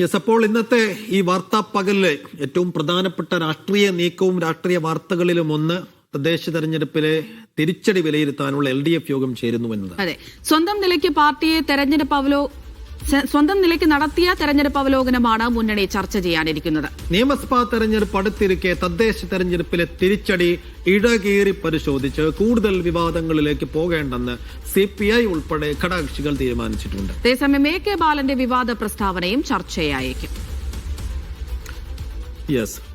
Yes അപ്പോൾ ഇന്നത്തെ ഈ വാർത്താ പകലിലെ ഏറ്റവും പ്രധാനപ്പെട്ട രാഷ്ട്രീയ നീക്കവും രാഷ്ട്രീയ വാർത്തകളിലും ഒന്ന് തദ്ദേശ തെരഞ്ഞെടുപ്പിലെ തിരിച്ചടി വിലയിരുത്താനുള്ള എൽ ഡി എഫ് യോഗം ചേരുന്നു എന്നത് അതെ. സ്വന്തം നിലയ്ക്ക് പാർട്ടിയെ തെരഞ്ഞെടുപ്പ് അവലോ സ്വന്തം നിലയ്ക്ക് നടത്തിയ തെരഞ്ഞെടുപ്പ് അവലോകനമാണ് മുന്നണി ചർച്ച ചെയ്യാനിരിക്കുന്നത്. നിയമസഭാ തെരഞ്ഞെടുപ്പ് അടുത്തിരിക്കെ തദ്ദേശ തെരഞ്ഞെടുപ്പിലെ തിരിച്ചടി ഇടകീറി പരിശോധിച്ച് കൂടുതൽ വിവാദങ്ങളിലേക്ക് പോകേണ്ടെന്ന് സി പി ഐ ഉൾപ്പെടെ ഘടകകക്ഷികൾ തീരുമാനിച്ചിട്ടുണ്ട്. അതേസമയം എ കെ ബാലന്റെ വിവാദ പ്രസ്താവനയും ചർച്ചയായേക്കും. യെസ്.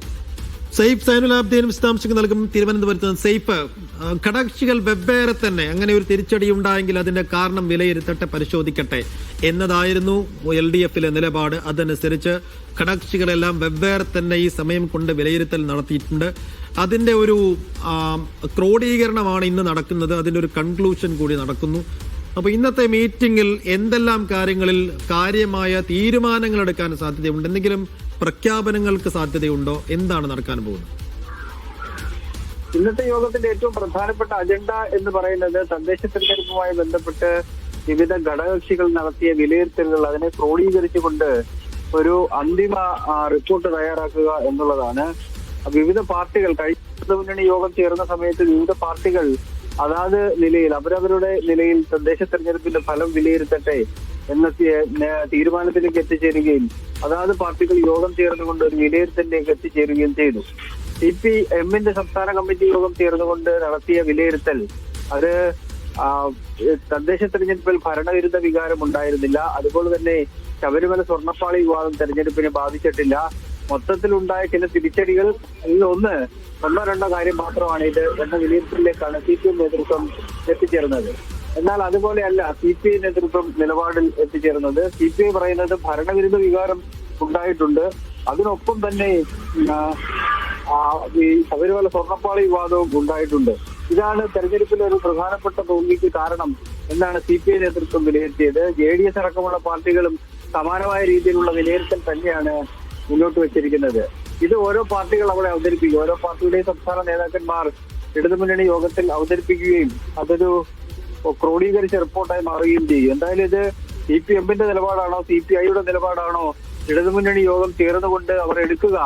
സെയ്ഫ് സൈനുലാബ്ദീൻ വിശദാംശങ്ങൾ നൽകും തിരുവനന്തപുരത്ത് സെയ്ഫ് ആ, ഘടകകക്ഷികൾ വെവ്വേറെ തന്നെ അങ്ങനെ ഒരു തിരിച്ചടി ഉണ്ടായെങ്കിൽ അതിന്റെ കാരണം വിലയിരുത്തട്ടെ പരിശോധിക്കട്ടെ എന്നതായിരുന്നു എൽ ഡി എഫിലെ നിലപാട്. അതനുസരിച്ച് ഘടകകക്ഷികളെല്ലാം വെവ്വേറെ തന്നെ ഈ സമയം കൊണ്ട് വിലയിരുത്തൽ നടത്തിയിട്ടുണ്ട്. അതിന്റെ ഒരു ക്രോഡീകരണമാണ് ഇന്ന് നടക്കുന്നത്. അതിന്റെ ഒരു കൺക്ലൂഷൻ കൂടി നടക്കുന്നു. അപ്പൊ ഇന്നത്തെ മീറ്റിംഗിൽ എന്തെല്ലാം കാര്യങ്ങളിൽ കാര്യമായ തീരുമാനങ്ങൾ എടുക്കാൻ സാധ്യതയുണ്ട്? എന്തെങ്കിലും പ്രഖ്യാപനങ്ങൾക്ക് സാധ്യതയുണ്ടോ? എന്താണ് നടക്കാൻ പോകുന്നത്? ഇന്നത്തെ യോഗത്തിന്റെ ഏറ്റവും പ്രധാനപ്പെട്ട അജണ്ട എന്ന് പറയുന്നത് തദ്ദേശ തെരഞ്ഞെടുപ്പുമായി ബന്ധപ്പെട്ട് വിവിധ ഘടകകക്ഷികൾ നടത്തിയ വിലയിരുത്തലുകൾ അതിനെ ക്രോഡീകരിച്ചുകൊണ്ട് ഒരു അന്തിമ റിപ്പോർട്ട് തയ്യാറാക്കുക എന്നുള്ളതാണ്. വിവിധ പാർട്ടികൾ കഴിഞ്ഞ മുന്നണി യോഗം ചേർന്ന സമയത്ത് വിവിധ പാർട്ടികൾ അതാത് നിലയിൽ അവരവരുടെ നിലയിൽ തദ്ദേശ തെരഞ്ഞെടുപ്പിന്റെ ഫലം വിലയിരുത്തട്ടെ എന്ന തീരുമാനത്തിലേക്ക് എത്തിച്ചേരുകയും അതാത് പാർട്ടികൾ യോഗം ചേർന്നുകൊണ്ട് ഒരു വിലയിരുത്തലിലേക്ക് എത്തിച്ചേരുകയും ചെയ്തു. സി പി എമ്മിന്റെ സംസ്ഥാന കമ്മിറ്റി യോഗം ചേർന്നുകൊണ്ട് നടത്തിയ വിലയിരുത്തൽ അത് തദ്ദേശ തെരഞ്ഞെടുപ്പിൽ ഭരണവിരുദ്ധ വികാരം ഉണ്ടായിരുന്നില്ല. അതുപോലെ തന്നെ ശബരിമല സ്വർണപ്പാളി വിവാദം തെരഞ്ഞെടുപ്പിനെ ബാധിച്ചിട്ടില്ല. മൊത്തത്തിലുണ്ടായ ചില തിരിച്ചടികൾ ഒന്ന് ഒന്നോ രണ്ടോ കാര്യം മാത്രമാണ് ഇത് എന്ന വിലയിരുത്തലിലേക്കാണ് സി പി എം നേതൃത്വം എത്തിച്ചേർന്നത്. എന്നാൽ അതുപോലെയല്ല സി പി ഐ നേതൃത്വം നിലപാടിൽ എത്തിച്ചേരുന്നത് സി പി ഐ പറയുന്നത് ഭരണവിരുദ്ധ വികാരം ഉണ്ടായിട്ടുണ്ട്. അതിനൊപ്പം തന്നെ ഈ ശബരിമല സ്വർണപ്പാളി വിവാദവും ഉണ്ടായിട്ടുണ്ട്. ഇതാണ് തെരഞ്ഞെടുപ്പിലെ ഒരു പ്രധാനപ്പെട്ട തോൽവിക്ക് കാരണം എന്നാണ് സി പി ഐ നേതൃത്വം വിലയിരുത്തിയത്. ജെ ഡി എസ് അടക്കമുള്ള പാർട്ടികളും സമാനമായ രീതിയിലുള്ള വിലയിരുത്തൽ തന്നെയാണ് മുന്നോട്ട് വെച്ചിരിക്കുന്നത്. ഇത് ഓരോ പാർട്ടികൾ അവിടെ അവതരിപ്പിക്കും. ഓരോ പാർട്ടിയുടെയും സംസ്ഥാന നേതാക്കന്മാർ ഇടതുമുന്നണി യോഗത്തിൽ അവതരിപ്പിക്കുകയും അതൊരു ക്രോഡീകരിച്ച റിപ്പോർട്ടായി മാറുകയും ചെയ്യും. എന്തായാലും ഇത് സി പി എമ്മിന്റെ നിലപാടാണോ സി പി ഐയുടെ നിലപാടാണോ ഇടതുമുന്നണി യോഗം ചേർന്നുകൊണ്ട് അവർ എടുക്കുക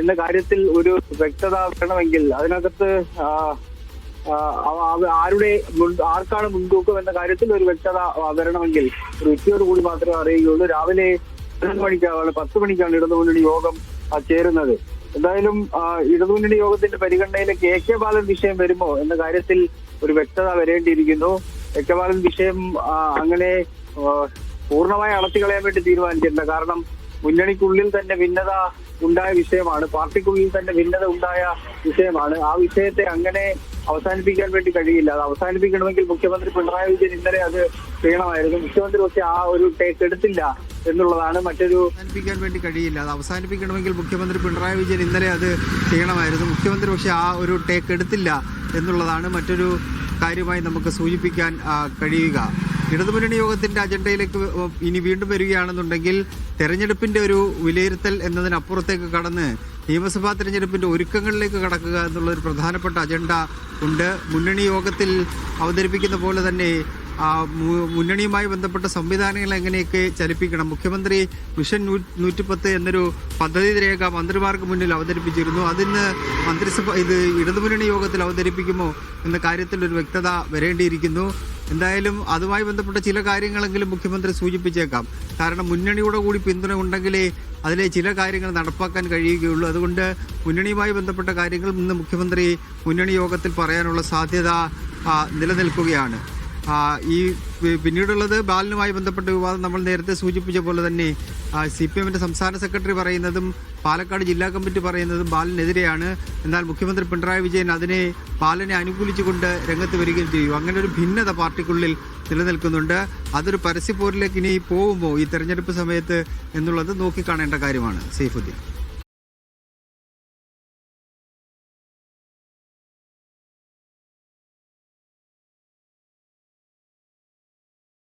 എന്ന കാര്യത്തിൽ ഒരു വ്യക്തത വേണമെങ്കിൽ അതിനകത്ത് ആരുടെ ആർക്കാണ് മുൻതൂക്കം എന്ന കാര്യത്തിൽ ഒരു വ്യക്തത വരണമെങ്കിൽ ഒരു ഉച്ചയോട് കൂടി മാത്രമേ അറിയുകയുള്ളൂ. രാവിലെ പതിനൊന്ന് മണിക്കാണ് പത്ത് മണിക്കാണ് ഇടതുമുന്നണി യോഗം ചേരുന്നത്. എന്തായാലും ഇടതുമുന്നണി യോഗത്തിന്റെ പരിഗണനയിലെ എ കെ ബാലൻ വിഷയം വരുമോ എന്ന കാര്യത്തിൽ ഒരു വ്യക്തത വരേണ്ടിയിരിക്കുന്നു. കെ വിഷയം അങ്ങനെ പൂർണമായി അടച്ചുകളയാൻ വേണ്ടി തീരുമാനിച്ചിട്ടുണ്ട്. കാരണം മുന്നണിക്കുള്ളിൽ തന്നെ ഭിന്നത ഉണ്ടായ വിഷയമാണ് പാർട്ടിക്കുള്ളിൽ തന്നെ ഭിന്നത ഉണ്ടായ വിഷയമാണ്. ആ വിഷയത്തെ അങ്ങനെ അവസാനിപ്പിക്കാൻ വേണ്ടി കഴിയില്ല. അത് അവസാനിപ്പിക്കണമെങ്കിൽ മുഖ്യമന്ത്രി പിണറായി വിജയൻ ഇന്നലെ അത് ചെയ്യണമായിരുന്നു. മുഖ്യമന്ത്രി പക്ഷേ ആ ഒരു ടേക്ക് എടുത്തില്ല എന്നുള്ളതാണ് മറ്റൊരു അവസാനിപ്പിക്കാൻ വേണ്ടി കഴിയില്ല. അത് അവസാനിപ്പിക്കണമെങ്കിൽ മുഖ്യമന്ത്രി പിണറായി വിജയൻ ഇന്നലെ അത് ചെയ്യണമായിരുന്നു. മുഖ്യമന്ത്രി പക്ഷേ ആ ഒരു ടേക്ക് എടുത്തില്ല എന്നുള്ളതാണ് മറ്റൊരു കാര്യമായി നമുക്ക് സൂചിപ്പിക്കാൻ കഴിയുക. ഇടതുമുന്നണി യോഗത്തിന്റെ അജണ്ടയിലേക്ക് ഇനി വീണ്ടും വരികയാണെന്നുണ്ടെങ്കിൽ തെരഞ്ഞെടുപ്പിന്റെ ഒരു വിലയിരുത്തൽ എന്നതിനപ്പുറത്തേക്ക് കടന്ന് നിയമസഭാ തെരഞ്ഞെടുപ്പിന്റെ ഒരുക്കങ്ങളിലേക്ക് കടക്കുക എന്നുള്ള ഒരു പ്രധാനപ്പെട്ട അജണ്ട ഉണ്ട്. മുന്നണി യോഗത്തിൽ അവതരിപ്പിക്കുന്ന പോലെ തന്നെ മുന്നണിയുമായി ബന്ധപ്പെട്ട സംവിധാനങ്ങൾ എങ്ങനെയൊക്കെ ചലിപ്പിക്കണം? മുഖ്യമന്ത്രി മിഷൻ നൂറ്റിപ്പത്ത് എന്നൊരു പദ്ധതി രേഖ മന്ത്രിമാർക്ക് മുന്നിൽ അവതരിപ്പിച്ചിരുന്നു. അതിന് മന്ത്രിസഭ ഇത് ഇടതുമുന്നണി യോഗത്തിൽ അവതരിപ്പിക്കുമോ എന്ന കാര്യത്തിൽ ഒരു വ്യക്തത വരേണ്ടിയിരിക്കുന്നു. എന്തായാലും അതുമായി ബന്ധപ്പെട്ട ചില കാര്യങ്ങളെങ്കിലും മുഖ്യമന്ത്രി സൂചിപ്പിച്ചേക്കാം. കാരണം മുന്നണിയുടെ കൂടി പിന്തുണ ഉണ്ടെങ്കിലേ അതിലെ ചില കാര്യങ്ങൾ നടപ്പാക്കാൻ കഴിയുകയുള്ളൂ. അതുകൊണ്ട് മുന്നണിയുമായി ബന്ധപ്പെട്ട കാര്യങ്ങൾ ഇന്ന് മുഖ്യമന്ത്രി മുന്നണി യോഗത്തിൽ പറയാനുള്ള സാധ്യത നിലനിൽക്കുകയാണ്. ഈ പിന്നീടുള്ളത് ബാലനുമായി ബന്ധപ്പെട്ട വിവാദം നമ്മൾ നേരത്തെ സൂചിപ്പിച്ച പോലെ തന്നെ സി പി എമ്മിന്റെ സംസ്ഥാന സെക്രട്ടറി പറയുന്നതും പാലക്കാട് ജില്ലാ കമ്മിറ്റി പറയുന്നതും ബാലനെതിരെയാണ്. എന്നാൽ മുഖ്യമന്ത്രി പിണറായി വിജയൻ അതിനെ ബാലനെ അനുകൂലിച്ചുകൊണ്ട് രംഗത്ത് വരികയും ചെയ്യും അങ്ങനെ ഒരു ഭിന്നത പാർട്ടിക്കുള്ളിൽ നിലനിൽക്കുന്നുണ്ട്. അതൊരു പരസ്യപ്പോരിലേക്ക് ഇനി പോകുമോ ഈ തെരഞ്ഞെടുപ്പ് സമയത്ത് എന്നുള്ളത് നോക്കിക്കാണേണ്ട കാര്യമാണ്. സൈഫുദ്ദീൻ.